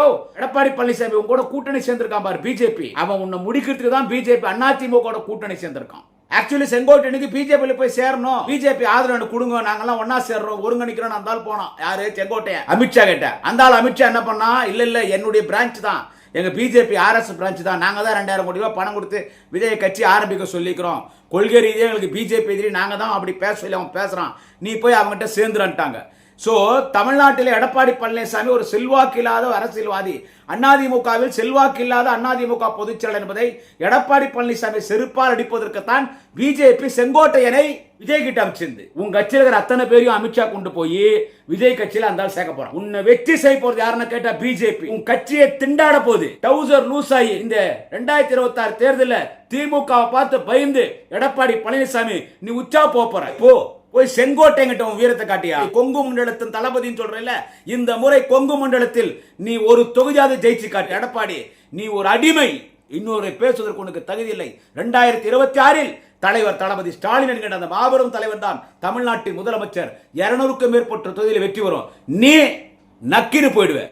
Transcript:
இருக்கோ எடப்பாடி பழனிசாமி உங்க கூட கூட்டணி சேர்ந்திருக்கான் பாரு பிஜேபி. அவன் உன்னை முடிக்கிறதுக்கு தான் பிஜேபி அதிமுக கூட்டணி சேர்ந்திருக்கான். ஆக்சுவலி செங்கோட்டையனுக்கு பிஜேபியில் போய் சேரணும். பிஜேபி ஆதரவு எனக்கு கொடுங்க நாங்கெல்லாம் ஒன்னா சேர்றோம் ஒருங்கிணைக்கிறோம் அந்த ஆள் போனோம் யாரு? செங்கோட்டையன் அமித்ஷா கிட்ட. அந்த ஆள் அமித்ஷா என்ன பண்ணா? இல்ல இல்ல என்னுடைய பிரான்ச் தான். எங்கள் பிஜேபி ஆர்எஸ் பிரான்ச் தான். நாங்கள் தான் ரெண்டாயிரம் கோடி ரூபாய் பணம் கொடுத்து விஜய கட்சி ஆரம்பிக்க சொல்லிக்கிறோம். கொள்கை ரீதியாக எங்களுக்கு பிஜேபி எதிரி நாங்கள் தான் அப்படி பேச சொல்லி அவன் பேசுகிறான் நீ போய் அவங்ககிட்ட சேர்ந்துறான்ட்டாங்க. ஸோ தமிழ்நாட்டில் எடப்பாடி பழனிசாமி ஒரு செல்வாக்கு இல்லாத அரசியல்வாதி. அதிமுகவில் செல்வாக்கு இல்லாத அதிமுக பொதுச்செயலர் என்பதை எடப்பாடி பழனிசாமி செருப்பால் அடிப்பதற்குத்தான் பிஜேபி செங்கோட்டையனை விஜய் கிட்ட அமைச்சிருந்து. உங்க கட்சியில் இருக்கிற அத்தனை பேரையும் அமித்ஷா கொண்டு போய் விஜய் கட்சியில் அந்த சேர்க்க போறான். உன்னை வெற்றி செய்ய போறது யாருன்னு கேட்டா பிஜேபி. உன் கட்சியை திண்டாட போகுது. டவுசர் லூஸ் ஆகி இந்த ரெண்டாயிரத்தி இருபத்தி ஆறு தேர்தலில் திமுகவை பார்த்து பயந்து எடப்பாடி பழனிசாமி நீ உச்சா போற. போ. போய் செங்கோட்டைங்கிட்ட உன் வீரத்தை காட்டியா? கொங்கு மண்டலத்தின் தளபதின்னு சொல்றேன்ல இந்த முறை கொங்கு மண்டலத்தில் நீ ஒரு தொகுதியாவது ஜெயிச்சு காட்டு. எடப்பாடி நீ ஒரு அடிமை. இன்னொரு பேசுவதற்கு உனக்கு தகுதி இல்லை. ரெண்டாயிரத்தி இருபத்தி ஆறில் தலைவர் தளபதி ஸ்டாலின் என்கிற அந்த மாபெரும் தலைவர் தான் தமிழ்நாட்டின் முதலமைச்சர். இருநூறுக்கும் மேற்பட்ட தொகுதியில் வெற்றி வரும் நீ நக்கின்னு போயிடுவேன்